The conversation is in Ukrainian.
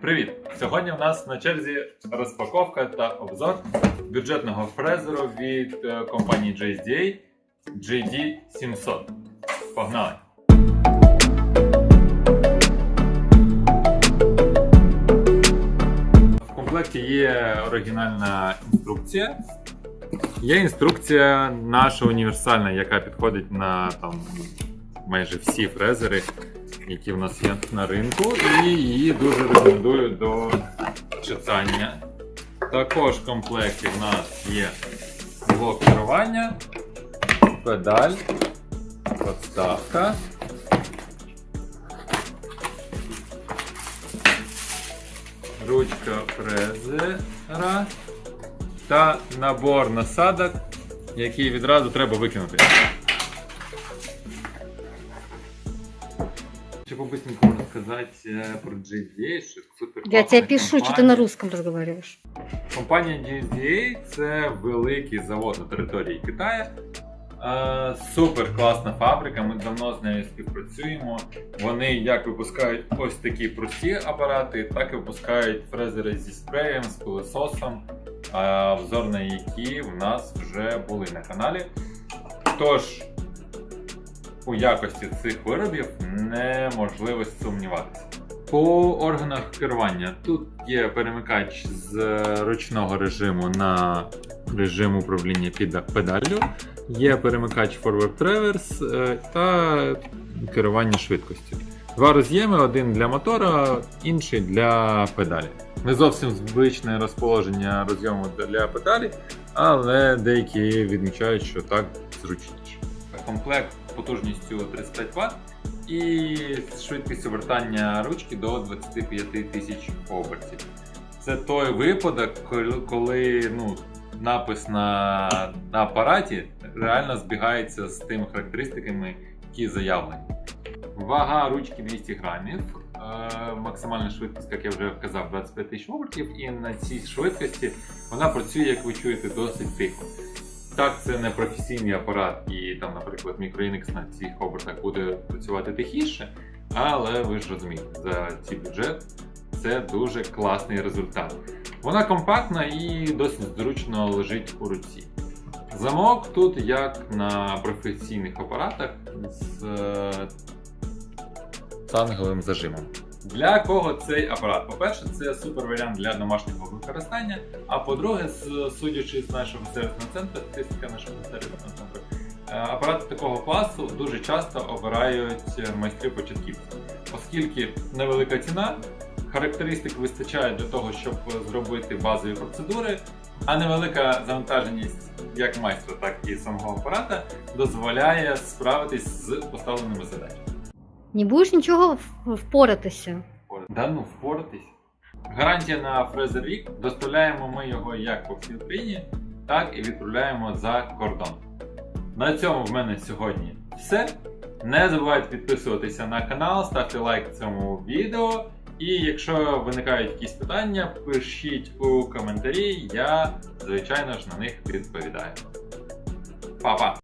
Привіт! Сьогодні у нас на черзі розпаковка та обзор бюджетного фрезеру від е, компанії JSDA JD700. Погнали! В комплекті є оригінальна інструкція. Є інструкція наша універсальна, яка підходить на там, майже всі фрезери, які в нас є на ринку, і її дуже рекомендую до читання. Також в комплекті в нас є блок керування, педаль, подставка. Ручка фрезера та набор насадок, який відразу треба викинути. Ще по-быстреньку можна е, про GSDA, що супер Я тебя пишу, что ты компанія. на русском разговариваешь. Компанія GSDA це великий завод на території Китаю. Е, Супер класна фабрика. Ми давно з нею співпрацюємо. Вони як випускають ось такі прості апарати, так і випускають фрезери зі спреєм, з пилососом, обзор на які в нас вже були на каналі. Тож у якості цих виробів неможливо сумніватися. По органах керування тут є перемикач з ручного режиму на режим управління педаллю, є перемикач forward reverse е, та керування швидкістю. Два роз'єми: один для мотора, інший для педалі. Не зовсім звичне розположення роз'єму для педалі, але деякі відмічають, що так зручніше. Комплект потужністю 35 Вт і з швидкістю вертання ручки до 25 тисяч обертів. Це той випадок, коли, ну, напис на, на апараті реально збігається з тими характеристиками, які заявлені. Вага ручки 200 грамів, е, максимальна швидкість, як я вже казав, 25 тисяч обертів, і на цій швидкості вона працює, як ви чуєте, досить тихо. Так, це не професійний апарат, і там, наприклад, мікроінекс на цих обертах буде працювати тихіше, але ви ж розумієте, за цей бюджет це дуже класний результат. Вона компактна і досить зручно лежить у руці. Замок тут як на професійних апаратах з е, танговим зажимом. Для кого цей апарат? По-перше, це супер варіант для домашнього використання. А по-друге, судячи з нашого сервісного центру, статистика нашого сервісного центру, е, апарати такого класу дуже часто обирають е, майстри початківці, оскільки невелика ціна, характеристик вистачає для того, щоб зробити базові процедури, а невелика завантаженість як майстра, так і самого апарата дозволяє справитись з поставленими задачами. Не будешь ничего в- впоратися. Да ну, впоратись. Гарантія на фрезер рік. Доставляємо ми його як по всій Україні, так і відправляємо за кордон. На цьому в мене сьогодні все. Не забувайте підписуватися на канал, ставте лайк цьому відео. І якщо виникають якісь питання, пишіть у коментарі, я, звичайно ж, на них відповідаю. Па-па!